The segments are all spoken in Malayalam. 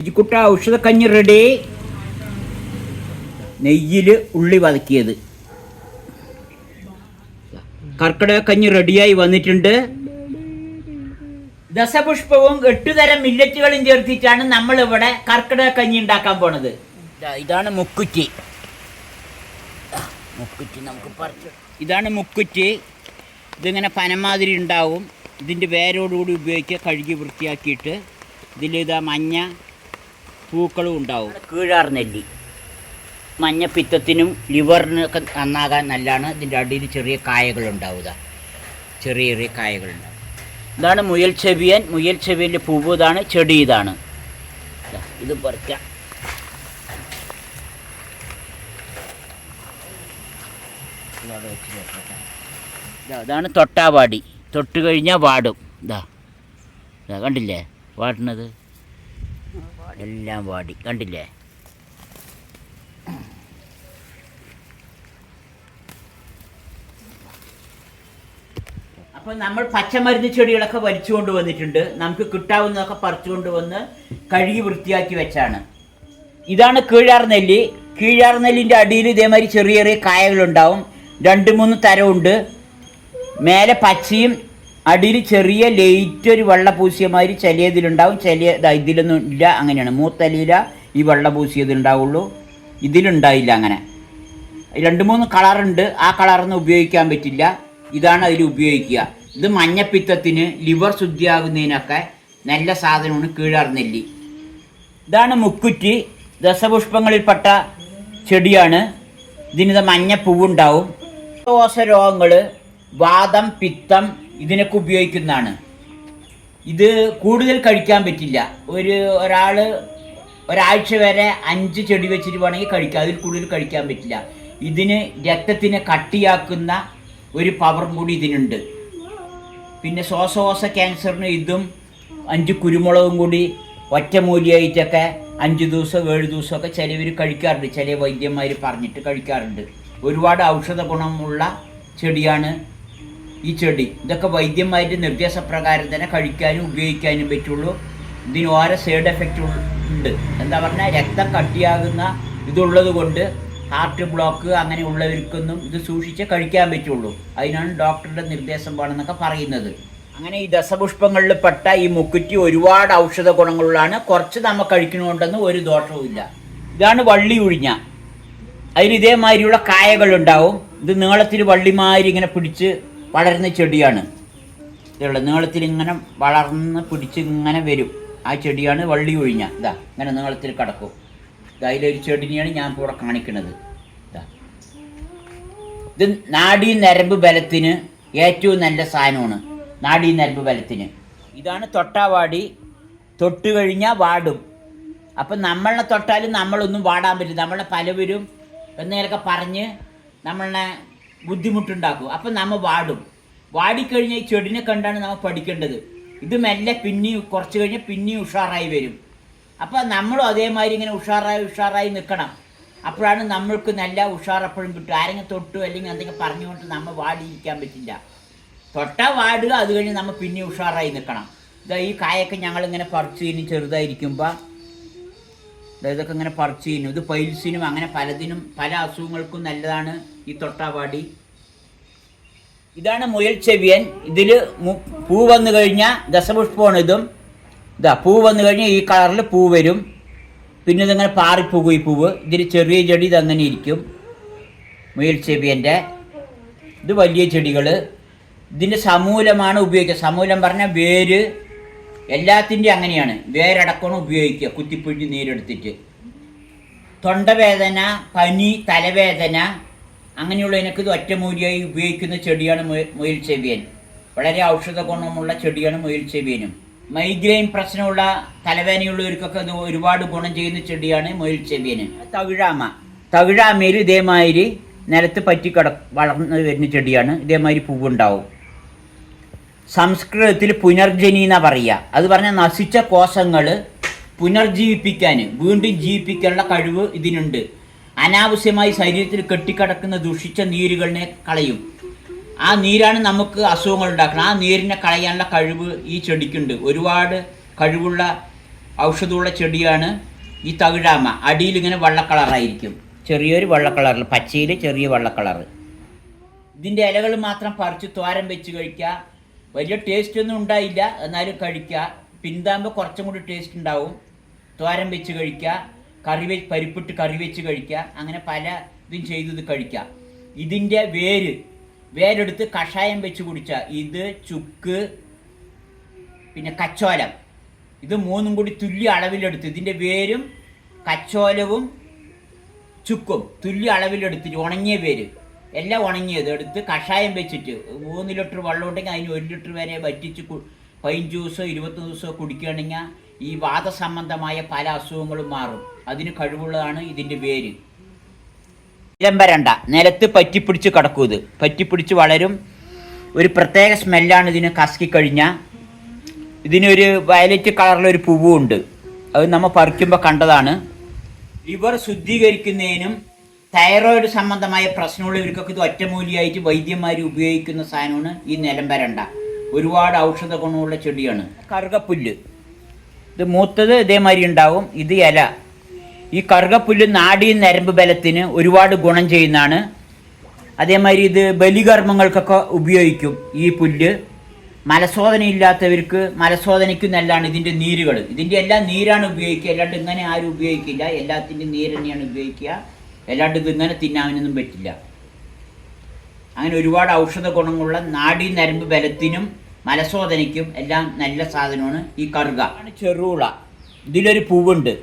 ഇജിക്കുട്ട കഞ്ഞി റെഡി. നെയ്യിൽ ഉള്ളി വതക്കിയത്. കർക്കിടക കഞ്ഞി റെഡിയായി വന്നിട്ടുണ്ട്. ദശപുഷ്പവും എട്ടുതരം മില്ലറ്റുകളും ചേർത്തിട്ടാണ് നമ്മൾ ഇവിടെ കർക്കിടക കഞ്ഞി ഉണ്ടാക്കാൻ പോണത്. ഇതാണ് മുക്കുറ്റി. മുക്കുറ്റി നമുക്ക് പറിച്ച്. ഇതാണ് മുക്കുറ്റി. ഇതിങ്ങനെ പനമാതിരി ഉണ്ടാവും. ഇതിന്റെ വേരോടുകൂടി ഉപയോഗിക്കുക കഴുകി വൃത്തിയാക്കിയിട്ട് ഇതിൽ ഇതാ മഞ്ഞ പൂക്കളും ഉണ്ടാവും. കീഴാർ നെല്ലി. മഞ്ഞപ്പിത്തത്തിനും ലിവറിനൊക്കെ നന്നാകാൻ നല്ലതാണ് ഇതിന്റെ അടിയിൽ ചെറിയ കായകളുണ്ടാവുക. ചെറിയ ചെറിയ കായകളുണ്ടാവും. ഇതാണ് മുയൽ ചെവിയൻ. മുയൽ ചെവിയന്റെ പൂവ് ഇതാണ്. ചെടി ഇതാണ്. ഇത് പറിക്കാം. ഇതാണ് തൊട്ടാവാടി. തൊട്ട് കഴിഞ്ഞാൽ വാടും. ഇതാ കണ്ടില്ലേ? വാടുന്നത്? എല്ലാം വാടി. കണ്ടില്ലേ? അപ്പോൾ നമ്മൾ പച്ചമരുന്ന് ചെടികളൊക്കെ വലിച്ചുകൊണ്ട് വന്നിട്ടുണ്ട്. നമുക്ക് കിട്ടാവുന്നതൊക്കെ പറിച്ചുകൊണ്ട് വന്ന് കഴുകി വൃത്തിയാക്കി വെച്ചാണ്. ഇതാണ് കീഴാർ നെല്ലി. കീഴാർ നെല്ലിന്റെ അടിയിൽ ഇതേമാതിരി ചെറിയ ചെറിയ കായകളുണ്ടാവും. രണ്ട് മൂന്ന് തരമുണ്ട് മേലെ പച്ചയും അടിയിൽ ചെറിയ ലൈറ്റ് ഒരു വെള്ള ചിലതിലുണ്ടാവും ചില ഇതിലൊന്നും ഇല്ല അങ്ങനെയാണ്. മൂത്തലിയില ഈ വെള്ള പൂശിയത് ഉണ്ടാവുള്ളൂ ഇതിലുണ്ടായില്ല അങ്ങനെ. രണ്ട് മൂന്ന് കളറുണ്ട്. ആ കളറൊന്നും ഉപയോഗിക്കാൻ പറ്റില്ല. ഇതാണ് അതിൽ ഉപയോഗിക്കുക. ഇത് മഞ്ഞപ്പിത്തത്തിന് ലിവർ ശുദ്ധിയാകുന്നതിനൊക്കെ നല്ല സാധനമാണ് കീഴാർ നെല്ലി. ഇതാണ് മുക്കുറ്റി. ദശപുഷ്പങ്ങളിൽപ്പെട്ട ചെടിയാണ്. ഇതിന് മഞ്ഞ പൂവുണ്ടാവും ദോഷ രോഗങ്ങൾ വാദം പിത്തം ഇതിനൊക്കെ ഉപയോഗിക്കുന്നതാണ്. ഇത് കൂടുതൽ കഴിക്കാൻ പറ്റില്ല. ഒരു ഒരാൾ ഒരാഴ്ച വരെ അഞ്ച് ചെടി വെച്ചിട്ട് വേണമെങ്കിൽ കഴിക്കാം. അതിൽ കൂടുതൽ കഴിക്കാൻ പറ്റില്ല. ഇതിന് രക്തത്തിന് കട്ടിയാക്കുന്ന ഒരു പവറും കൂടി ഇതിനുണ്ട്. പിന്നെ ശ്വാസകോശ ക്യാൻസറിന് ഇതും അഞ്ച് കുരുമുളകും കൂടി ഒറ്റമൂലിയായിട്ടൊക്കെ അഞ്ച് ദിവസം ഏഴ് ദിവസമൊക്കെ ചിലവർ കഴിക്കാറുണ്ട്. ചില വൈദ്യന്മാർ പറഞ്ഞിട്ട് കഴിക്കാറുണ്ട്. ഒരുപാട് ഔഷധ ഗുണമുള്ള ചെടിയാണ് ഈ ചെടി. ഇതൊക്കെ വൈദ്യമായിട്ട് നിർദ്ദേശപ്രകാരം തന്നെ കഴിക്കാനും ഉപയോഗിക്കാനും പറ്റുള്ളൂ. ഇതിന് ഓരോ സൈഡ് എഫക്റ്റ് ഉണ്ട്. എന്താ പറഞ്ഞാൽ രക്തം കട്ടിയാകുന്ന ഇതുള്ളത് കൊണ്ട് ഹാർട്ട് ബ്ലോക്ക് അങ്ങനെ ഉള്ളവർക്കൊന്നും ഇത് സൂക്ഷിച്ച് കഴിക്കാൻ പറ്റുള്ളൂ. അതിനാണ് ഡോക്ടറുടെ നിർദ്ദേശം വേണമെന്നൊക്കെ പറയുന്നത്. അങ്ങനെ ഈ ദശപുഷ്പങ്ങളിൽ പെട്ട ഈ മുക്കുറ്റി ഒരുപാട് ഔഷധ ഗുണങ്ങളുള്ളതാണ്. കുറച്ച് നമ്മൾ കഴിക്കണമുണ്ടെന്ന് ഒരു ദോഷവും ഇല്ല. ഇതാണ് വള്ളി ഉഴിഞ്ഞ. അതിന് ഇതേമാതിരിയുള്ള കായകളുണ്ടാവും ഇത് നീളത്തിൽ വള്ളിമാതിരി ഇങ്ങനെ പിടിച്ച് വളരുന്ന ചെടിയാണ്. ഇതുള്ള നീളത്തിൽ ഇങ്ങനെ വളർന്ന് പിടിച്ച് ഇങ്ങനെ വരും. ആ ചെടിയാണ് വള്ളി ഒഴിഞ്ഞ. ഇതാ ഇങ്ങനെ നീളത്തിൽ കിടക്കും. ഇതായാലൊരു ചെടിനെയാണ് ഞാൻ ഇവിടെ കാണിക്കുന്നത്. ഇതാ. ഇത് നാടി നരമ്പ് ബലത്തിന് ഏറ്റവും നല്ല സാധനമാണ്. നാടി നരമ്പ് ബലത്തിന്. ഇതാണ് തൊട്ടാവാടി. തൊട്ട് കഴിഞ്ഞാൽ വാടും. അപ്പം നമ്മളെ തൊട്ടാലും നമ്മളൊന്നും വാടാൻ പറ്റില്ല. നമ്മളെ പലവരും എന്നേലൊക്കെ പറഞ്ഞ് നമ്മളെ ബുദ്ധിമുട്ടുണ്ടാക്കും. അപ്പം നമ്മൾ വാടും. വാടിക്കഴിഞ്ഞാൽ ഈ ചെടിനെ കണ്ടാണ് നമ്മൾ പഠിക്കേണ്ടത്. ഇത് മെല്ലെ പിന്നെയും കുറച്ച് കഴിഞ്ഞ് പിന്നെയും ഉഷാറായി വരും. അപ്പോൾ നമ്മളും അതേമാതിരി ഇങ്ങനെ ഉഷാറായി ഉഷാറായി നിൽക്കണം അപ്പോഴാണ് നമ്മൾക്ക് നല്ല ഉഷാർ എപ്പോഴും കിട്ടും ആരെങ്കിലും തൊട്ടു അല്ലെങ്കിൽ എന്തെങ്കിലും പറഞ്ഞുകൊണ്ട് നമ്മൾ വാടിയിരിക്കാൻ പറ്റില്ല. തൊട്ടാ വാടുക അത് കഴിഞ്ഞ് നമ്മൾ പിന്നെ ഉഷാറായി നിൽക്കണം ഇതാ ഈ കായൊക്കെ ഞങ്ങളിങ്ങനെ പറിച്ച് ഇനി ചെറുതായിരിക്കുമ്പോൾ ഇതൊക്കെ ഇങ്ങനെ പറിച്ച് ചെയ്യുന്നു ഇത് പൈൽസിനും അങ്ങനെ പലതിനും പല അസുഖങ്ങൾക്കും നല്ലതാണ് ഈ തൊട്ടാവാടി. ഇതാണ് മുയൽ ചെവിയൻ. ഇതിൽ പൂ വന്നു കഴിഞ്ഞാൽ ദശപുഷ്പമാണ് ഇതും. ഇതാ പൂ വന്നു കഴിഞ്ഞാൽ ഈ കളറിൽ പൂ വരും. പിന്നെ ഇതിങ്ങനെ പാറിപ്പോകും ഈ പൂവ്. ഇതിൽ ചെറിയ ചെടി ഇതങ്ങനെ ഇരിക്കും. മുയൽ ചെവിയന്റെ. ഇത് വലിയ ചെടികൾ ഇതിന്റെ സമൂലമാണ് ഉപയോഗിക്കുക. സമൂലം പറഞ്ഞാൽ വേര് എല്ലാത്തിന്റെയും അങ്ങനെയാണ്. വേരടക്കണം ഉപയോഗിക്കുക. കുത്തിപ്പിഴിഞ്ഞ് നീരെടുത്തിട്ട്. തൊണ്ടവേദന പനി തലവേദന അങ്ങനെയുള്ളതിനൊക്കെ ഇത് ഒറ്റമൂലിയായി ഉപയോഗിക്കുന്ന ചെടിയാണ് മുയ- മുയൽ ചെവിയൻ. വളരെ ഔഷധ ഗുണമുള്ള ചെടിയാണ് മുയൽ ചെവിയനും. മൈഗ്രെയിൻ പ്രശ്നമുള്ള തലവേദനയുള്ളവർക്കൊക്കെ ഒരുപാട് ഗുണം ചെയ്യുന്ന ചെടിയാണ് മുയൽ ചെവിയന് തവിഴാമ. തവിഴാമയിൽ ഇതേമാതിരി നിലത്ത് പറ്റി കിട വളർന്നു വരുന്ന ചെടിയാണ്. ഇതേമാതിരി പൂവുണ്ടാവും. സംസ്കൃതത്തിൽ പുനർജനി എന്നാ പറയുക. അത് പറഞ്ഞാൽ നശിച്ച കോശങ്ങൾ പുനർജീവിപ്പിക്കാൻ വീണ്ടും ജീവിപ്പിക്കാനുള്ള കഴിവ് ഇതിനുണ്ട്. അനാവശ്യമായി ശരീരത്തിൽ കെട്ടിക്കിടക്കുന്ന ദുഷിച്ച നീരുകളിനെ കളയും. ആ നീരാണ് നമുക്ക് അസുഖങ്ങൾ ഉണ്ടാക്കുന്നത്. ആ നീരിനെ കളയാനുള്ള കഴിവ് ഈ ചെടിക്കുണ്ട്. ഒരുപാട് കഴിവുള്ള ഔഷധമുള്ള ചെടിയാണ് ഈ തകിഴാമ അടിയിൽ ഇങ്ങനെ വെള്ള കളറായിരിക്കും ചെറിയൊരു വെള്ള കളറിൽ പച്ചയിൽ ചെറിയ വെള്ള കളർ ഇതിന്റെ ഇലകൾ മാത്രം പറിച്ച് തോരൻ വെച്ച് കഴിക്കുക. വലിയ ടേസ്റ്റ് ഒന്നും ഉണ്ടായില്ല. എന്നാലും കഴിക്കുക. പിന്താകുമ്പോൾ കുറച്ചും കൂടി ടേസ്റ്റ് ഉണ്ടാവും. തോരൻ വെച്ച് കഴിക്കുക. കറി വെച്ച് പരിപ്പിട്ട് കറി വെച്ച് കഴിക്കുക. അങ്ങനെ പല ഇതും ചെയ്ത് ഇത് കഴിക്കുക. ഇതിന്റെ വേര് വേരെടുത്ത് കഷായം വെച്ച് കുടിച്ച. ഇത് ചുക്ക് പിന്നെ കച്ചോലം. ഇത് മൂന്നും കൂടി തുല്യ അളവിലെടുത്ത് ഇതിന്റെ വേരും കച്ചോലവും ചുക്കും തുല്യ അളവിലെടുത്തിട്ട് ഉണങ്ങിയ പേര് എല്ലാം ഉണങ്ങിയത്. എടുത്ത് കഷായം വെച്ചിട്ട്. മൂന്ന് ലിറ്റർ വെള്ളം ഉണ്ടെങ്കിൽ അതിന് ഒരു ലിറ്റർ വരെ വറ്റിച്ച് പൈൻ ജ്യൂസോ ഇരുപത്തൊന്ന് ദിവസമോ കുടിക്കുകയാണെങ്കിൽ ഈ വാദസംബന്ധമായ പല അസുഖങ്ങളും മാറും. അതിന് കഴിവുള്ളതാണ് ഇതിന്റെ പേര്. ഇലമ്പരണ്ട നിലത്ത് പറ്റിപ്പിടിച്ച് കിടക്കും ഇത്. പറ്റിപ്പിടിച്ച് വളരും. ഒരു പ്രത്യേക സ്മെല്ലാണ് ഇതിന് കസക്കി കഴിഞ്ഞാൽ ഇതിനൊരു വയലറ്റ് കളറിലൊരു പൂവുണ്ട്. അത് നമ്മൾ പറിക്കുമ്പോൾ കണ്ടതാണ്. ലിവർ ശുദ്ധീകരിക്കുന്നതിനും തൈറോയിഡ് സംബന്ധമായ പ്രശ്നമുള്ള ഇവർക്കൊക്കെ ഇത് ഒറ്റമൂലിയായിട്ട് വൈദ്യന്മാർ ഉപയോഗിക്കുന്ന സാധനമാണ് ഈ നിലമ്പരണ്ട ഒരുപാട് ഔഷധ ഗുണമുള്ള ചെടിയാണ്. കറുകപ്പുല്ല്. ഇത് മൂത്തത് ഇതേമാതിരി ഉണ്ടാവും. ഇത് ഇല. ഈ കറുകപ്പുല്ല് നാടി നരമ്പ് ബലത്തിന് ഒരുപാട് ഗുണം ചെയ്യുന്നതാണ്. അതേമാതിരി ഇത് ബലികർമ്മങ്ങൾക്കൊക്കെ ഉപയോഗിക്കും ഈ പുല്ല്. മലശോധന ഇല്ലാത്തവർക്ക് മലശോധനയ്ക്ക് നല്ലതാണ് ഇതിന്റെ നീരുകൾ ഇതിന്റെ എല്ലാ നീരാണ് ഉപയോഗിക്കുക. അല്ലാണ്ട് ഇങ്ങനെ ആരും ഉപയോഗിക്കില്ല. എല്ലാത്തിന്റെ നീര് തന്നെയാണ് ഉപയോഗിക്കുക. അല്ലാണ്ട് ഇതിങ്ങനെ തിന്നാനൊന്നും പറ്റില്ല. അങ്ങനെ ഒരുപാട് ഔഷധ ഗുണങ്ങളുള്ള നാടി നരമ്പ് ബലത്തിനും മലശോധനയ്ക്കും എല്ലാം നല്ല സാധനമാണ് ഈ കറുക. ചെറുള. ഇതിലൊരു പൂവുണ്ട്.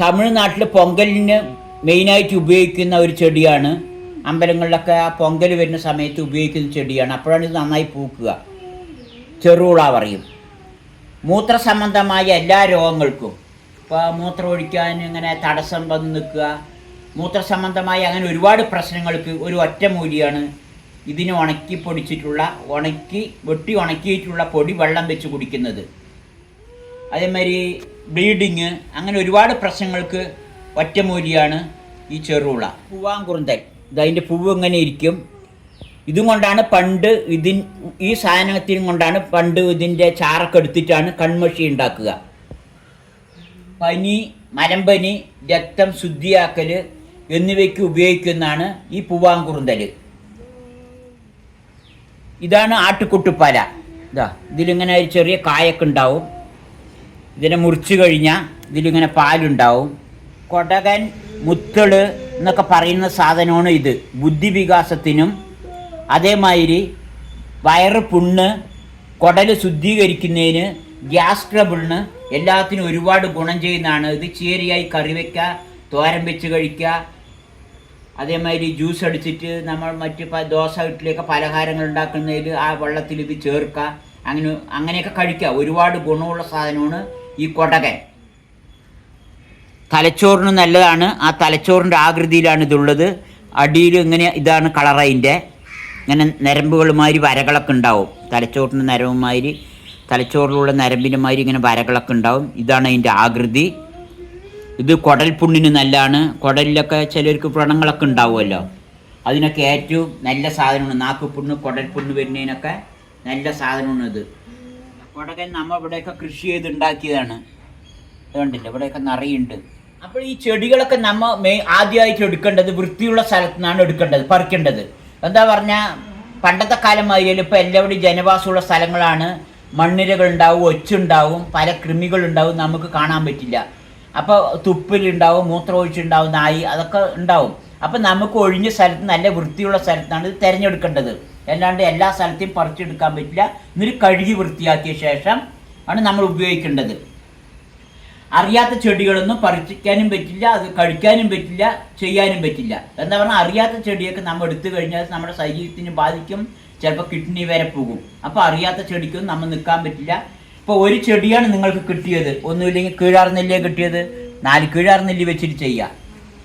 തമിഴ്നാട്ടിൽ പൊങ്കലിന് മെയിനായിട്ട് ഉപയോഗിക്കുന്ന ഒരു ചെടിയാണ്. അമ്പലങ്ങളിലൊക്കെ ആ പൊങ്കൽ വരുന്ന സമയത്ത് ഉപയോഗിക്കുന്ന ചെടിയാണ്. അപ്പോഴാണ് ഇത് നന്നായി പൂക്കുക. ചെറുള പറയും. മൂത്ര സംബന്ധമായ എല്ലാ രോഗങ്ങൾക്കും. ഇപ്പോൾ മൂത്രം ഒഴിക്കാൻ ഇങ്ങനെ തടസ്സം വന്ന് നിൽക്കുക. മൂത്ര സംബന്ധമായ അങ്ങനെ ഒരുപാട് പ്രശ്നങ്ങൾക്ക് ഒരു ഒറ്റമൂലിയാണ് ഇതിന് ഉണക്കി പൊടിച്ചിട്ടുള്ള ഉണക്കി വെട്ടി ഉണക്കിയിട്ടുള്ള പൊടി വെള്ളം വെച്ച് കുടിക്കുന്നത്. അതേമാതിരി ബ്ലീഡിങ് അങ്ങനെ ഒരുപാട് പ്രശ്നങ്ങൾക്ക് ഒറ്റമൂലിയാണ് ഈ ചെറുള. പൂവാങ്കുറുന്തൽ ഇതതിന്റെ പൂവ് ഇങ്ങനെ ഇരിക്കും. ഇതും കൊണ്ടാണ് പണ്ട് ഇതിൻ ഈ സാധനത്തിനും കൊണ്ടാണ് പണ്ട് ഇതിന്റെ ചാറൊക്കെ എടുത്തിട്ടാണ് കൺമഷി ഉണ്ടാക്കുക. പനി മലമ്പനി രക്തം ശുദ്ധിയാക്കൽ എന്നിവയ്ക്ക് ഉപയോഗിക്കുന്നതാണ് ഈ പൂവാങ്കുറുന്തൽ ഇതാണ് ആട്ടുകുട്ടുപ്പാല. ഇതാ ഇതിലിങ്ങനെ ഒരു ചെറിയ കായൊക്കെ ഉണ്ടാവും. ഇതിനെ മുറിച്ചു കഴിഞ്ഞാൽ ഇതിലിങ്ങനെ പാലുണ്ടാവും. കൊടകൻ മുത്തൾ എന്നൊക്കെ പറയുന്ന സാധനമാണ് ഇത്. ബുദ്ധിവികാസത്തിനും അതേമാതിരി വയറ് പുണ്ണ് കുടൽ ശുദ്ധീകരിക്കുന്നതിന് ഗ്യാസ് ട്രബിളിന് എല്ലാത്തിനും ഒരുപാട് ഗുണം ചെയ്യുന്നതാണ്. ഇത് ചേരിയായി കറി വയ്ക്കുക തോരൻ വെച്ച് കഴിക്കുക അതേമാതിരി ജ്യൂസ് അടിച്ചിട്ട് നമ്മൾ മറ്റ് ദോശ ഇഡ്ഡലിയൊക്കെ പലഹാരങ്ങൾ ഉണ്ടാക്കുന്നതിൽ ആ വെള്ളത്തിൽ ഇത് ചേർക്കുക അങ്ങനെ അങ്ങനെയൊക്കെ കഴിക്കുക ഒരുപാട് ഗുണമുള്ള സാധനമാണ് ഈ കൊടകൻ. തലച്ചോറിന് നല്ലതാണ്. ആ തലച്ചോറിന്റെ ആകൃതിയിലാണ് ഇതുള്ളത്. അടിയിൽ ഇങ്ങനെ ഇതാണ് കളർ അതിന്റെ ഇങ്ങനെ നരമ്പുകളുമാതിരി വരകളൊക്കെ ഉണ്ടാവും. തലച്ചോറിന്റെ നരവുമാതിരി തലച്ചോറിലുള്ള നരമ്പിന്റെ മാതിരി ഇങ്ങനെ വരകളൊക്കെ ഉണ്ടാവും. ഇതാണ് അതിന്റെ ആകൃതി. ഇത് കുടൽ പുണ്ണിന് നല്ലതാണ് കുടലിലൊക്കെ ചിലർക്ക് വ്രണങ്ങളൊക്കെ ഉണ്ടാവുമല്ലോ. അതിനൊക്കെ ഏറ്റവും നല്ല സാധനമാണ്. നാക്ക് പുണ്ണ് കുടൽ പുണ്ണ് വരുന്നതിനൊക്കെ നല്ല സാധനമാണ് ഇത്. കുടകൻ നമ്മൾ ഇവിടെയൊക്കെ കൃഷി ചെയ്ത് ഉണ്ടാക്കിയതാണ് അതുകൊണ്ടില്ല ഇവിടെയൊക്കെ നിറയുണ്ട്. അപ്പോൾ ഈ ചെടികളൊക്കെ നമ്മ മെയ് ആദ്യമായിട്ട് എടുക്കേണ്ടത് വൃത്തിയുള്ള സ്ഥലത്തു നിന്നാണ് എടുക്കേണ്ടത് പറിക്കേണ്ടത്. എന്താ പറഞ്ഞാൽ പണ്ടത്തെ കാലം മാതിരിയല്ല ഇപ്പോൾ എല്ലാവരുടെയും ജനവാസമുള്ള സ്ഥലങ്ങളാണ്. മണ്ണിരകൾ ഉണ്ടാവും ഒച്ചുണ്ടാവും പല കൃമികളുണ്ടാവും നമുക്ക് കാണാൻ പറ്റില്ല. അപ്പോൾ തുപ്പലുണ്ടാവും മൂത്രമൊഴിച്ചുണ്ടാവും നായി അതൊക്കെ ഉണ്ടാവും. അപ്പം നമുക്ക് ഒഴിഞ്ഞ സ്ഥലത്ത് നല്ല വൃത്തിയുള്ള സ്ഥലത്താണ് ഇത് തിരഞ്ഞെടുക്കേണ്ടത്. അല്ലാണ്ട് എല്ലാ സ്ഥലത്തെയും പറിച്ചെടുക്കാൻ പറ്റില്ല. എന്നിട്ട് കഴുകി വൃത്തിയാക്കിയ ശേഷം ആണ് നമ്മൾ ഉപയോഗിക്കേണ്ടത്. അറിയാത്ത ചെടികളൊന്നും പറിക്കാനും പറ്റില്ല അത് കഴിക്കാനും പറ്റില്ല ചെയ്യാനും പറ്റില്ല. എന്താ പറഞ്ഞാൽ അറിയാത്ത ചെടിയൊക്കെ നമ്മൾ എടുത്തു കഴിഞ്ഞാൽ നമ്മുടെ ശരീരത്തിന് ബാധിക്കും. ചിലപ്പോൾ കിഡ്നി വരെ പോകും. അപ്പോൾ അറിയാത്ത ചെടിക്കൊന്നും നമ്മൾ നിൽക്കാൻ പറ്റില്ല. ഇപ്പോൾ ഒരു ചെടിയാണ് നിങ്ങൾക്ക് കിട്ടിയത്. ഒന്നുമില്ലെങ്കിൽ കീഴാർ നെല്ലിയെ കിട്ടിയത്. നാല് കീഴാർ നെല്ലി വെച്ചിട്ട് ചെയ്യുക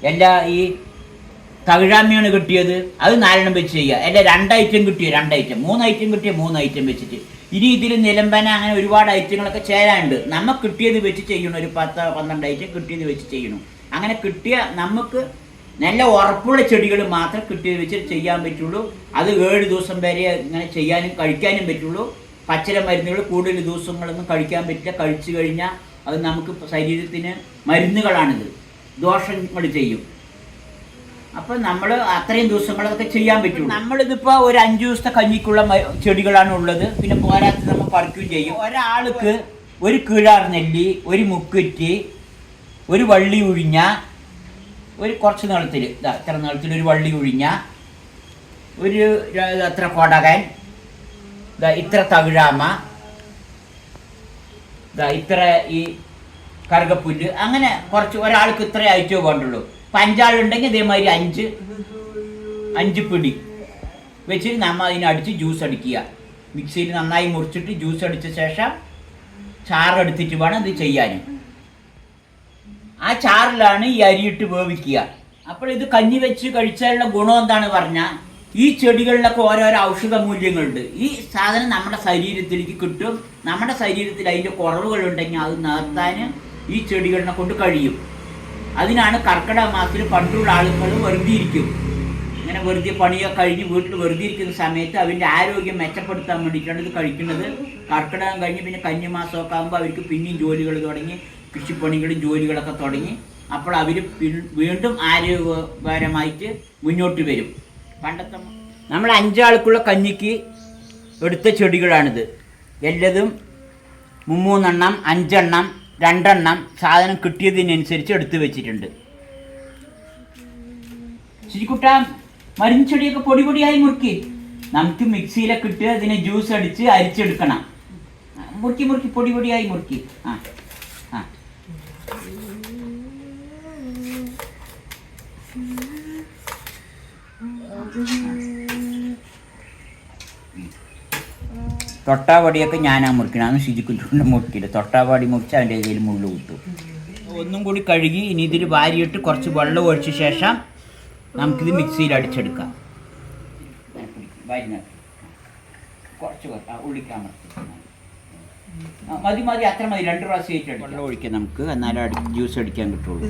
എല്ലാ ഈ തകിഴാമ്മയാണ് കിട്ടിയത്. അത് നാലെണ്ണം വെച്ച് ചെയ്യുക എല്ലാ രണ്ട് ഐറ്റം കിട്ടിയ? രണ്ട് ഐറ്റം മൂന്ന് ഐറ്റം കിട്ടിയ? മൂന്ന് ഐറ്റം വെച്ചിട്ട്. ഇനി ഇതിൽ നിലമ്പന അങ്ങനെ ഒരുപാട് ഐറ്റങ്ങളൊക്കെ ചേരാനുണ്ട്. നമ്മ കിട്ടിയത് വെച്ച് ചെയ്യണം. ഒരു പത്ത് പന്ത്രണ്ട് ഐറ്റം കിട്ടിയത് വെച്ച് ചെയ്യണം. അങ്ങനെ കിട്ടിയ നമുക്ക് നല്ല ഉറപ്പുള്ള ചെടികൾ മാത്രം കിട്ടിയത് വെച്ച് ചെയ്യാൻ പറ്റുള്ളൂ. അത് ഏഴ് ദിവസം വരെ ഇങ്ങനെ ചെയ്യാനും കഴിക്കാനും പറ്റുള്ളൂ. പച്ചില മരുന്നുകൾ കൂടുതൽ ദിവസങ്ങളൊന്നും കഴിക്കാൻ പറ്റില്ല. കഴിച്ചു കഴിഞ്ഞാൽ അത് നമുക്ക് ശരീരത്തിന് മരുന്നുകളാണിത്. ദോഷങ്ങൾ ചെയ്യും. അപ്പൊ നമ്മൾ അത്രയും ദിവസങ്ങളൊക്കെ ചെയ്യാൻ പറ്റും നമ്മളിതിപ്പോ ഒരു അഞ്ചു ദിവസത്തെ കഞ്ഞിക്കുള്ള ചെടികളാണ് ഉള്ളത്. പിന്നെ പോരാത്ത നമ്മൾ പറിക്കുകയും ചെയ്യും. ഒരാൾക്ക് ഒരു കീഴാർ നെല്ലി ഒരു മുക്കുറ്റി ഒരു വള്ളി ഉഴിഞ്ഞ ഒരു കുറച്ച് നീളത്തിൽ ഇതാ ഇത്ര നീളത്തിൽ ഒരു വള്ളി ഉഴിഞ്ഞ ഒരു അത്ര കൊടകൻ ഇത്ര തവിഴാമ. ഇത്ര ഈ കറുകപ്പുല്ല്. അങ്ങനെ കുറച്ച് ഒരാൾക്ക് ഇത്ര ഐറ്റമേ വേണ്ടുള്ളൂ. അപ്പം അഞ്ചാളുണ്ടെങ്കിൽ ഇതേമാതിരി അഞ്ച് അഞ്ച് പിടി വെച്ച് നമ്മൾ അതിനടിച്ച് ജ്യൂസ് അടിക്കുക. മിക്സിയിൽ നന്നായി മുറിച്ചിട്ട് ജ്യൂസ് അടിച്ച ശേഷം ചാറെടുത്തിട്ട് വേണം ഇത് ചെയ്യാൻ. ആ ചാറിലാണ് ഈ അരിയിട്ട് വേവിക്കുക. അപ്പോൾ ഇത് കഞ്ഞി വെച്ച് കഴിച്ചാലുള്ള ഗുണം എന്താണ് പറഞ്ഞാൽ ഈ ചെടികളിലൊക്കെ ഓരോരോ ഔഷധ മൂല്യങ്ങളുണ്ട് ഈ സാധനം നമ്മുടെ ശരീരത്തിലേക്ക് കിട്ടും. നമ്മുടെ ശരീരത്തിൽ അതിന്റെ കുറവുകളുണ്ടെങ്കിൽ അത് നിർത്താൻ ഈ ചെടികളിനെ കൊണ്ട് കഴിയും. അതിനാണ് കർക്കിടക മാസത്തിൽ പണ്ടുള്ള ആളുകൾ വെറുതെ ഇരിക്കും. ഇങ്ങനെ വെറുതെ പണിയൊക്കെ കഴിഞ്ഞ് വീട്ടിൽ വെറുതെ ഇരിക്കുന്ന സമയത്ത് അവന്റെ ആരോഗ്യം മെച്ചപ്പെടുത്താൻ വേണ്ടിയിട്ടാണ് ഇത് കഴിക്കുന്നത്. കർക്കിടകം കഴിഞ്ഞ് പിന്നെ കന്നിമാസമൊക്കെ ആകുമ്പോൾ അവർക്ക് പിന്നെയും ജോലികൾ തുടങ്ങി കൃഷിപ്പണികളും ജോലികളൊക്കെ തുടങ്ങി. അപ്പോൾ അവർ വീണ്ടും ആരോഗ്യപരമായിട്ട് മുന്നോട്ട് വരും. നമ്മൾ അഞ്ചാൾക്കുള്ള കഞ്ഞിക്ക് എടുത്ത ചെടികളാണിത്. എല്ലതും മുമ്മൂന്നെണ്ണം അഞ്ചെണ്ണം രണ്ടെണ്ണം സാധനം കിട്ടിയതിനനുസരിച്ച് എടുത്തു വെച്ചിട്ടുണ്ട്. ശരിക്കുട്ട മരുന്ന് ചെടിയൊക്കെ പൊടി പൊടിയായി മുറുക്കി. നമുക്ക് മിക്സിയിലൊക്കെ ഇട്ട് അതിനെ ജ്യൂസ് അടിച്ച് അരിച്ചെടുക്കണം. മുറുക്കി മുറുക്കി പൊടി പൊടിയായി മുറുക്കി. ആ. തൊട്ടാവാടിയൊക്കെ ഞാനാ മുറിക്കണം. ശുചിക്കുറ്റുണ്ട് മുറിക്കില്ല. തൊട്ടാവാടി മുറിച്ച് അതിന്റെ കയ്യിൽ മുള്ളു കിട്ടും ഒന്നും കൂടി കഴുകി ഇനി ഇതിൽ വാരിയിട്ട് കുറച്ച് വെള്ളം ഒഴിച്ച ശേഷം നമുക്കിത് മിക്സിയിൽ അടിച്ചെടുക്കാം. കുറച്ച് ഒഴിക്കാൻ ഉള്ളിക്കാൻ മതി. മതി അത്ര മതി. രണ്ട് പ്രാവശ്യം വെള്ളം ഒഴിക്കാം നമുക്ക്. എന്നാലും അടി ജ്യൂസ് അടിക്കാൻ കിട്ടുള്ളൂ.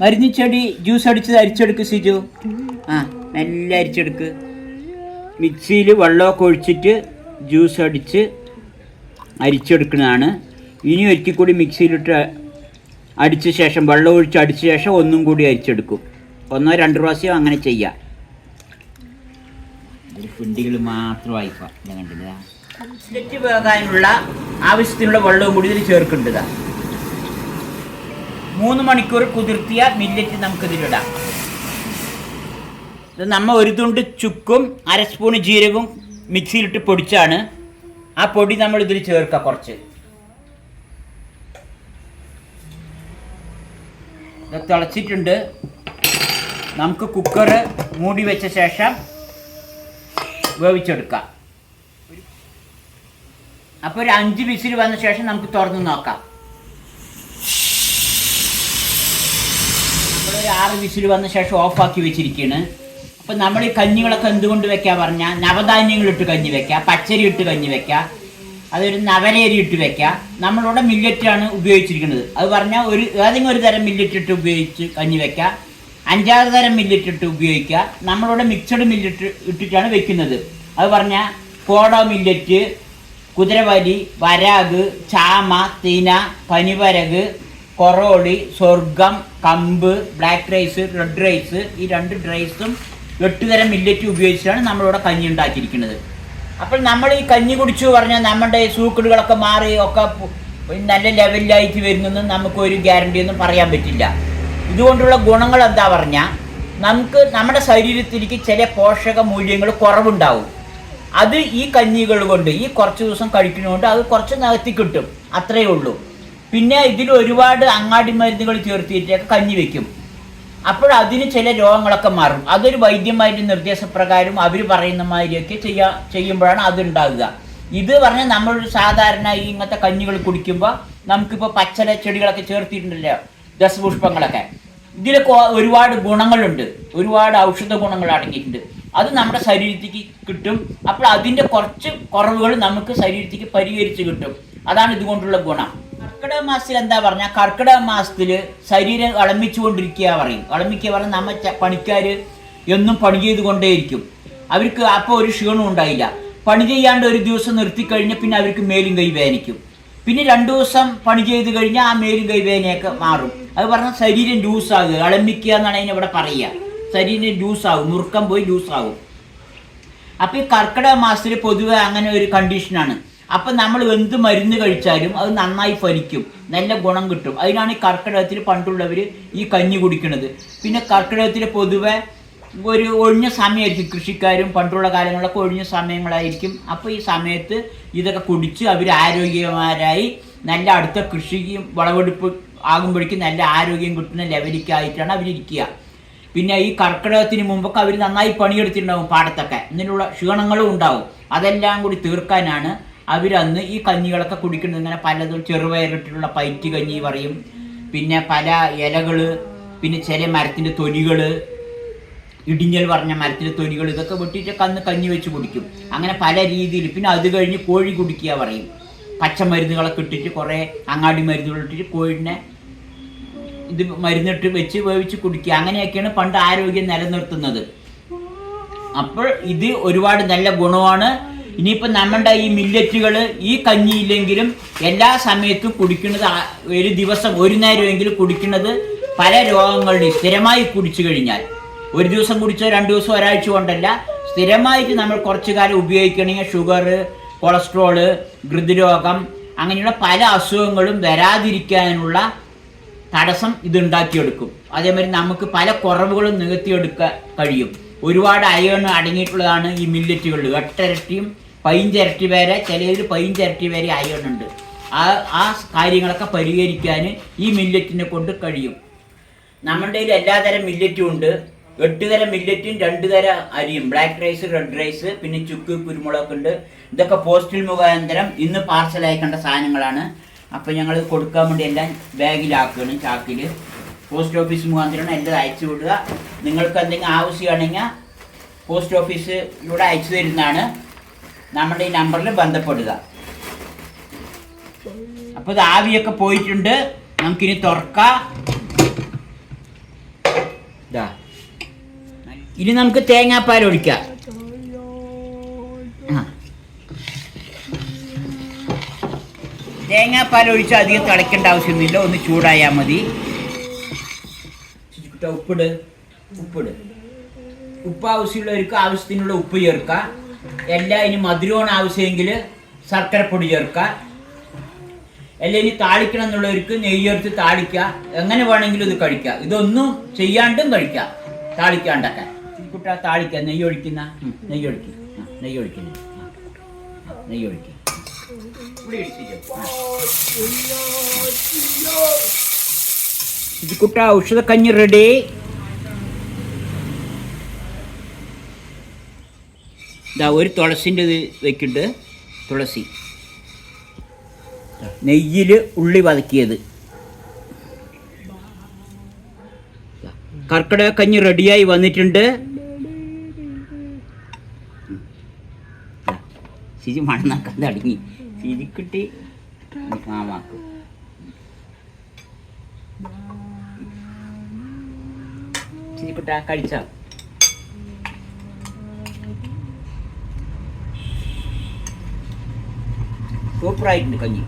മരുന്ന് ചെടി ജ്യൂസ് അടിച്ചത് അരിച്ചെടുക്ക് സിജു. ആ നല്ല അരിച്ചെടുക്ക്. മിക്സിയിൽ വെള്ളമൊക്കെ ഒഴിച്ചിട്ട് ജ്യൂസ് അടിച്ച് അരിച്ചെടുക്കുന്നതാണ്. ഇനി ഒരിക്കൽ കൂടി മിക്സിയിലിട്ട് അടിച്ച ശേഷം വെള്ളം ഒഴിച്ച് അടിച്ച ശേഷം ഒന്നും കൂടി അരിച്ചെടുക്കും. ഒന്നോ രണ്ട് പ്രാവശ്യം അങ്ങനെ ചെയ്യാം. ഒരു മാത്രം ആവശ്യത്തിനുള്ള വെള്ളവും കൂടി ഇതിൽ ചേർക്കേണ്ടതാ മൂന്ന് മണിക്കൂർ കുതിർത്തിയ മില്ലറ്റ് നമുക്കിതിലിടാം. ഇത് നമ്മൾ ഒരു തുണ്ട് ചുക്കും അര സ്പൂൺ ജീരകവും മിക്സിയിലിട്ട് പൊടിച്ചാണ്. ആ പൊടി നമ്മൾ ഇതിൽ ചേർക്കുക കുറച്ച്. ഇത് തിളച്ചിട്ടുണ്ട്. നമുക്ക് കുക്കർ മൂടി വെച്ച ശേഷം വേവിച്ചെടുക്കാം. അപ്പോൾ ഒരു അഞ്ച് വിസിൽ വന്ന ശേഷം നമുക്ക് തുറന്ന് നോക്കാം. ആറ് വിസിൽ വന്ന ശേഷം ഓഫാക്കി വെച്ചിരിക്കുകയാണ് അപ്പം നമ്മൾ ഈ കഞ്ഞികളൊക്കെ എന്തുകൊണ്ട് വെക്കാൻ പറഞ്ഞാൽ നവധാന്യങ്ങൾ ഇട്ട് കഞ്ഞി വെക്കാം പച്ചരി ഇട്ട് കഞ്ഞി വെക്കാം അതൊരു നവരേരി ഇട്ട് വെക്കാം. നമ്മളിവിടെ മില്ലറ്റാണ് ഉപയോഗിച്ചിരിക്കുന്നത്. അത് പറഞ്ഞാൽ ഒരു ഏതെങ്കിലും ഒരു തരം മില്ലറ്റ് ഇട്ട് ഉപയോഗിച്ച് കഞ്ഞി വെക്കാം. അഞ്ചാറ് തരം മില്ലറ്റ് ഇട്ട് ഉപയോഗിക്കുക നമ്മളിവിടെ മിക്സഡ് മില്ലറ്റ് ഇട്ടിട്ടാണ് വെക്കുന്നത്. അത് പറഞ്ഞാൽ കോട മില്ലറ്റ് കുതിരവരി വരാഗ് ചാമ തീന പനിവരക് കൊറോളി സ്വർഗം കമ്പ് ബ്ലാക്ക് റൈസ് റെഡ് റൈസ് ഈ രണ്ട് റൈസും എട്ട് തരം മില്ലറ്റ് ഉപയോഗിച്ചാണ് നമ്മളിവിടെ കഞ്ഞി ഉണ്ടാക്കിയിരിക്കുന്നത്. അപ്പോൾ നമ്മൾ ഈ കഞ്ഞി കുടിച്ചു പറഞ്ഞാൽ നമ്മുടെ സൂക്കടുകളൊക്കെ മാറി ഒക്കെ നല്ല ലെവലിലായിട്ട് വരുന്നെന്ന് നമുക്ക് ഒരു ഗ്യാരണ്ടി ഒന്നും പറയാൻ പറ്റില്ല. ഇതുകൊണ്ടുള്ള ഗുണങ്ങൾ എന്താ പറഞ്ഞാൽ നമുക്ക് നമ്മുടെ ശരീരത്തിലേക്ക് ചില പോഷക മൂല്യങ്ങൾ കുറവുണ്ടാവും. അത് ഈ കഞ്ഞികൾ കൊണ്ട് ഈ കുറച്ച് ദിവസം കഴിക്കുന്നതുകൊണ്ട് അത് കുറച്ച് നികത്തി കിട്ടും. അത്രയേ ഉള്ളൂ. പിന്നെ ഇതിൽ ഒരുപാട് അങ്ങാടി മരുന്നുകൾ ചേർത്തിട്ടൊക്കെ കഞ്ഞി വെക്കും. അപ്പോൾ അതിന് ചില രോഗങ്ങളൊക്കെ മാറും. അതൊരു വൈദ്യന്മാരുടെ നിർദ്ദേശപ്രകാരം അവർ പറയുന്ന മാതിരിയൊക്കെ ചെയ്യാ ചെയ്യുമ്പോഴാണ് അതുണ്ടാകുക ഇത് പറഞ്ഞാൽ നമ്മൾ സാധാരണ ഈ ഇങ്ങനത്തെ കഞ്ഞികൾ കുടിക്കുമ്പോൾ നമുക്കിപ്പോൾ പച്ചല ചെടികളൊക്കെ ചേർത്തിട്ടുണ്ടല്ലോ ദശപുഷ്പങ്ങളൊക്കെ. ഇതിലൊക്കെ ഒരുപാട് ഗുണങ്ങളുണ്ട്. ഒരുപാട് ഔഷധ ഗുണങ്ങൾ അടങ്ങിയിട്ടുണ്ട്. അത് നമ്മുടെ ശരീരത്തേക്ക് കിട്ടും. അപ്പോൾ അതിന്റെ കുറച്ച് കുറവുകൾ നമുക്ക് ശരീരത്തേക്ക് പരിഹരിച്ച് കിട്ടും. അതാണ് ഇതുകൊണ്ടുള്ള ഗുണം. കർക്കിടക മാസത്തിൽ എന്താ പറഞ്ഞ? കർക്കിടക മാസത്തിൽ ശരീരം ഇളമിച്ചുകൊണ്ടിരിക്കുക പറയും. ഇളമിക്കുക പറഞ്ഞാൽ നമ്മ പണിക്കാർ എന്നും പണി ചെയ്തുകൊണ്ടേയിരിക്കും. അവർക്ക് അപ്പോൾ ഒരു ക്ഷീണവും ഉണ്ടായില്ല. പണി ചെയ്യാണ്ട് ഒരു ദിവസം നിർത്തി കഴിഞ്ഞാൽ പിന്നെ അവർക്ക് മേലും കൈ വേദനിക്കും. പിന്നെ രണ്ടു ദിവസം പണി ചെയ്ത് കഴിഞ്ഞാൽ ആ മേലും കൈ വേദനയൊക്കെ മാറും. അത് പറഞ്ഞാൽ ശരീരം ലൂസാകുക. ഇളമിക്കുക എന്നാണ് അതിനിവിടെ പറയുക. ശരീരം ലൂസാകും. മുറുക്കം പോയി ലൂസാകും. അപ്പൊ ഈ കർക്കിടക മാസത്തിൽ പൊതുവെ അങ്ങനെ ഒരു കണ്ടീഷനാണ് അപ്പൊ നമ്മൾ എന്ത് മരുന്ന് കഴിച്ചാലും അത് നന്നായി ഫലിക്കും. നല്ല ഗുണം കിട്ടും. അതിനാണ് ഈ കർക്കിടകത്തിൽ പണ്ടുള്ളവർ ഈ കഞ്ഞി കുടിക്കുന്നത്. പിന്നെ കർക്കിടകത്തിൽ പൊതുവെ ഒരു ഒഴിഞ്ഞ സമയമായിരിക്കും കൃഷിക്കാരും പണ്ടുള്ള കാലങ്ങളിലൊക്കെ ഒഴിഞ്ഞ സമയങ്ങളായിരിക്കും. അപ്പോൾ ഈ സമയത്ത് ഇതൊക്കെ കുടിച്ച് അവർ ആരോഗ്യമാരായി നല്ല അടുത്ത കൃഷിയും വിളവെടുപ്പ് ആകുമ്പോഴേക്കും നല്ല ആരോഗ്യം കിട്ടുന്ന ലെവലിക്കായിട്ടാണ് അവരിരിക്കുക പിന്നെ ഈ കർക്കിടകത്തിന് മുമ്പൊക്കെ അവർ നന്നായി പണിയെടുത്തിട്ടുണ്ടാവും പാടത്തൊക്കെ. ഇതിനുള്ള ക്ഷീണങ്ങളും ഉണ്ടാവും. അതെല്ലാം കൂടി തീർക്കാനാണ് അവരന്ന് ഈ കഞ്ഞികളൊക്കെ കുടിക്കുന്നത് ഇങ്ങനെ പലതും ചെറുപയറിട്ടുള്ള പൈറ്റ് കഞ്ഞി പറയും. പിന്നെ പല ഇലകൾ പിന്നെ ചില മരത്തിന്റെ തൊലികൾ ഇടിഞ്ഞൽ പറഞ്ഞ മരത്തിന്റെ തൊലികൾ ഇതൊക്കെ വെട്ടിയിട്ട് കന്ന് കഞ്ഞി വെച്ച് കുടിക്കും. അങ്ങനെ പല രീതിയിൽ പിന്നെ അത് കഴിഞ്ഞ് കോഴി കുടിക്കുക പറയും. പച്ചമരുന്നുകളൊക്കെ ഇട്ടിട്ട് കുറേ അങ്ങാടി മരുന്നുകൾ ഇട്ടിട്ട് കോഴിനെ ഇത് മരുന്നിട്ട് വെച്ച് വേവിച്ച് കുടിക്കുക. അങ്ങനെയൊക്കെയാണ് പണ്ട് ആരോഗ്യം നിലനിർത്തുന്നത്. അപ്പോൾ ഇത് ഒരുപാട് നല്ല ഗുണമാണ്. ഇനിയിപ്പോൾ നമ്മുടെ ഈ മില്ലറ്റുകൾ ഈ കഞ്ഞിയില്ലെങ്കിലും എല്ലാ സമയത്തും കുടിക്കുന്നത് ഒരു ദിവസം ഒരു നേരമെങ്കിലും കുടിക്കുന്നത് പല രോഗങ്ങളുടെയും സ്ഥിരമായി കുടിച്ചു കഴിഞ്ഞാൽ. ഒരു ദിവസം കുടിച്ചോ രണ്ട് ദിവസം ഒരാഴ്ച കൊണ്ടല്ല. സ്ഥിരമായിട്ട് നമ്മൾ കുറച്ചു കാലം ഉപയോഗിക്കണമെങ്കിൽ ഷുഗർ കൊളസ്ട്രോൾ ഹൃദ്രോഗം അങ്ങനെയുള്ള പല അസുഖങ്ങളും വരാതിരിക്കാനുള്ള തടസ്സം ഇത് ഉണ്ടാക്കിയെടുക്കും. അതേമാതിരി നമുക്ക് പല കുറവുകളും നികത്തിയെടുക്കാൻ കഴിയും. ഒരുപാട് അയൺ അടങ്ങിയിട്ടുള്ളതാണ് ഈ മില്ലറ്റുകളിൽ എട്ടരട്ടിയും പതിഞ്ചരട്ടി വരെ ചിലതിൽ പൈഞ്ചരട്ടി വരെ അയൺ ഉണ്ട് ആ ആ കാര്യങ്ങളൊക്കെ പരിഹരിക്കാൻ ഈ മില്ലറ്റിനെ കൊണ്ട് കഴിയും. നമ്മുടെ കയ്യിൽ എല്ലാതരം മില്ലറ്റും ഉണ്ട്. എട്ട് തരം മില്ലറ്റും രണ്ട് തരം അരിയും. ബ്ലാക്ക് റൈസ് റെഡ് റൈസ് പിന്നെ ചുക്ക് കുരുമുളക് ഉണ്ട്. ഇതൊക്കെ പോസ്റ്റൽ മുഖാന്തരം ഇന്ന് പാർസൽ അയക്കേണ്ട സാധനങ്ങളാണ്. അപ്പോൾ ഞങ്ങൾ കൊടുക്കാൻ വേണ്ടി എല്ലാം ബാഗിലാക്കുകയാണ് ചാക്കിൽ പോസ്റ്റ് ഓഫീസ് മുഖാന്തരമാണ് എല്ലാം അയച്ചു വിടുക. നിങ്ങൾക്ക് എന്തെങ്കിലും ആവശ്യമാണെങ്കിൽ പോസ്റ്റ് ഓഫീസിലൂടെ അയച്ചു തരുന്നതാണ്. നമ്മുടെ ഈ നമ്പറിൽ ബന്ധപ്പെടുക. അപ്പോൾ ഇത് ആവിയൊക്കെ പോയിട്ടുണ്ട്. നമുക്കിനി തുറക്കാം. ഇനി നമുക്ക് തേങ്ങാപ്പാൽ ഒഴിക്കാം. തേങ്ങാപ്പാൽ ഒഴിച്ച് അധികം തിളയ്ക്കേണ്ട ആവശ്യമൊന്നുമില്ല. ഒന്ന് ചൂടായാൽ മതി. ഉപ്പിട്. ഉപ്പിട്. ഉപ്പ് ആവശ്യമുള്ളവർക്ക് ആവശ്യത്തിനുള്ള ഉപ്പ് ചേർക്കുക എല്ലാം ഇനി മധുരമാണ് ആവശ്യമെങ്കിൽ ശർക്കരപ്പൊടി ചേർക്കുക. അല്ല ഇനി താളിക്കണം എന്നുള്ളവർക്ക് നെയ്യെടുത്ത് താളിക്കുക. എങ്ങനെ വേണമെങ്കിലും ഇത് കഴിക്കുക. ഇതൊന്നും ചെയ്യാണ്ടും കഴിക്കാം താളിക്കാണ്ടൊക്കെ. കുട്ടാ താളിക്കുക. നെയ്യ് ഒഴിക്കുന്ന. നെയ്യ് ഒഴിക്കുക നെയ്യ് ഒഴിക്കുന്നു നെയ്യ് ഒഴിക്കുക. ഇത് കുട്ട ഔഷധക്കഞ്ഞി റെഡി ഇതാ ഒരു തുളസിന്റെ ഇത് വെക്കുന്നുണ്ട്. തുളസി. നെയ്യിൽ ഉള്ളി വതക്കിയത്. കർക്കിടക കഞ്ഞി റെഡിയായി വന്നിട്ടുണ്ട്. ചിരി മണ്ണാക്കാൻ അടങ്ങി. ചിരിക്കുട്ടി മാമാക്കും ശരിക്കുട്ട കഴിച്ചോ? സൂപ്പറായിട്ടുണ്ട് കഞ്ഞി.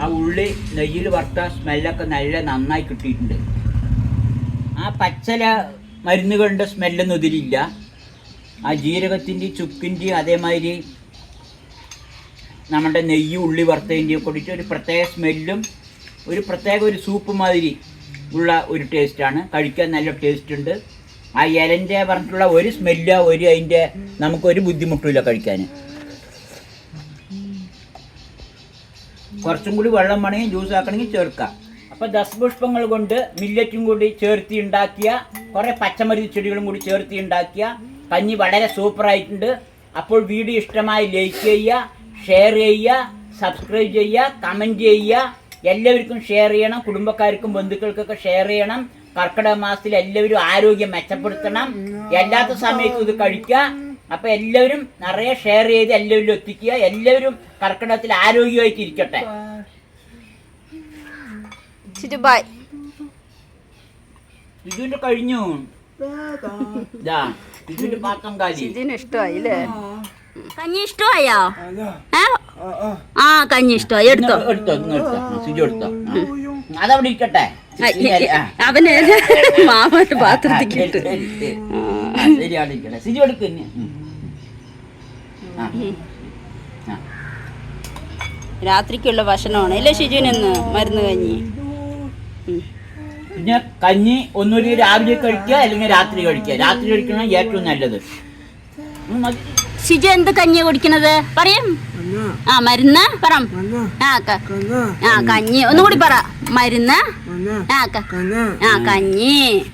ആ ഉള്ളി നെയ്യിൽ വറുത്ത സ്മെല്ലൊക്കെ നല്ല നന്നായി കിട്ടിയിട്ടുണ്ട്. ആ പച്ചല മരുന്നുകളുടെ സ്മെല്ലൊന്നും ഇതിലില്ല. ആ ജീരകത്തിന്റെ ചുക്കിന്റെ അതേമാതിരി നമ്മുടെ നെയ്യ് ഉള്ളി വറുത്തതിന്റെയും കൂടിയിട്ട് ഒരു പ്രത്യേക സ്മെല്ലും ഒരു പ്രത്യേക ഒരു സൂപ്പ് മാതിരി ഉള്ള ഒരു ടേസ്റ്റാണ് കഴിക്കാൻ നല്ല ടേസ്റ്റ് ഉണ്ട്. ആ ഇലന്റെ പറഞ്ഞിട്ടുള്ള ഒരു സ്മെല്ല ഒരു അതിന്റെ നമുക്കൊരു ബുദ്ധിമുട്ടില്ല കഴിക്കാൻ കുറച്ചും കൂടി വെള്ളം വേണമെങ്കിൽ ജ്യൂസ് ആക്കണമെങ്കിൽ ചേർക്കാം. അപ്പോൾ ദശപുഷ്പങ്ങൾ കൊണ്ട് മില്ലറ്റും കൂടി ചേർത്തി ഉണ്ടാക്കിയ കുറേ പച്ചമരുന്ന് ചെടികളും കൂടി ചേർത്തി ഉണ്ടാക്കിയ കഞ്ഞി വളരെ സൂപ്പറായിട്ടുണ്ട് അപ്പോൾ വീഡിയോ ഇഷ്ടമായി ലൈക്ക് ചെയ്യുക ഷെയർ ചെയ്യുക സബ്സ്ക്രൈബ് ചെയ്യുക കമന്റ് ചെയ്യുക. എല്ലാവർക്കും ഷെയർ ചെയ്യണം കുടുംബക്കാർക്കും ബന്ധുക്കൾക്കൊക്കെ ഷെയർ ചെയ്യണം. കർക്കിടക മാസത്തിൽ എല്ലാവരും ആരോഗ്യം മെച്ചപ്പെടുത്തണം. എല്ലാത്ത സമയത്തും ഇത് കഴിക്കുക. അപ്പൊ എല്ലാവരും നിറയെ ഷെയർ ചെയ്ത് എല്ലാവരും എത്തിക്കുക. എല്ലാവരും കർക്കിടകത്തിൽ ആരോഗ്യമായിട്ട് ഇരിക്കട്ടെ. ഇതിന്റെ കഴിഞ്ഞു. ഇതിന്റെ പാത്രം കാലി. ഇഷ്ടമായില്ലേ കഞ്ഞി ഇഷ്ടമായോ? ആ കഞ്ഞി ഇഷ്ടമായി. എടുത്തോ? എടുത്തോ എടുത്തോ സിജു എടുത്തോ. ആ. അതവിടെ ഇരിക്കട്ടെ. അവന് മാമാന്റെ ഇട്ട് സിജു എടുക്ക്. ആ. രാത്രിക്കുള്ള ഭക്ഷണമാണ് അല്ലേ ഷിജുവിനെന്ന് മരുന്ന് കഞ്ഞി. പിന്നെ കഞ്ഞി ഒന്നുകൂടി രാവിലെ കഴിക്കുക അല്ലെങ്കിൽ രാത്രി കഴിക്കുക രാത്രി കഴിക്കണം ഏറ്റവും നല്ലത്. ഷിജു എന്ത് കഞ്ഞിയാ കുടിക്കണത് പറയും ആ മരുന്ന് പറ. ആ കഞ്ഞി. ഒന്നുകൂടി പറ. മരുന്ന്. ആ കഞ്ഞി.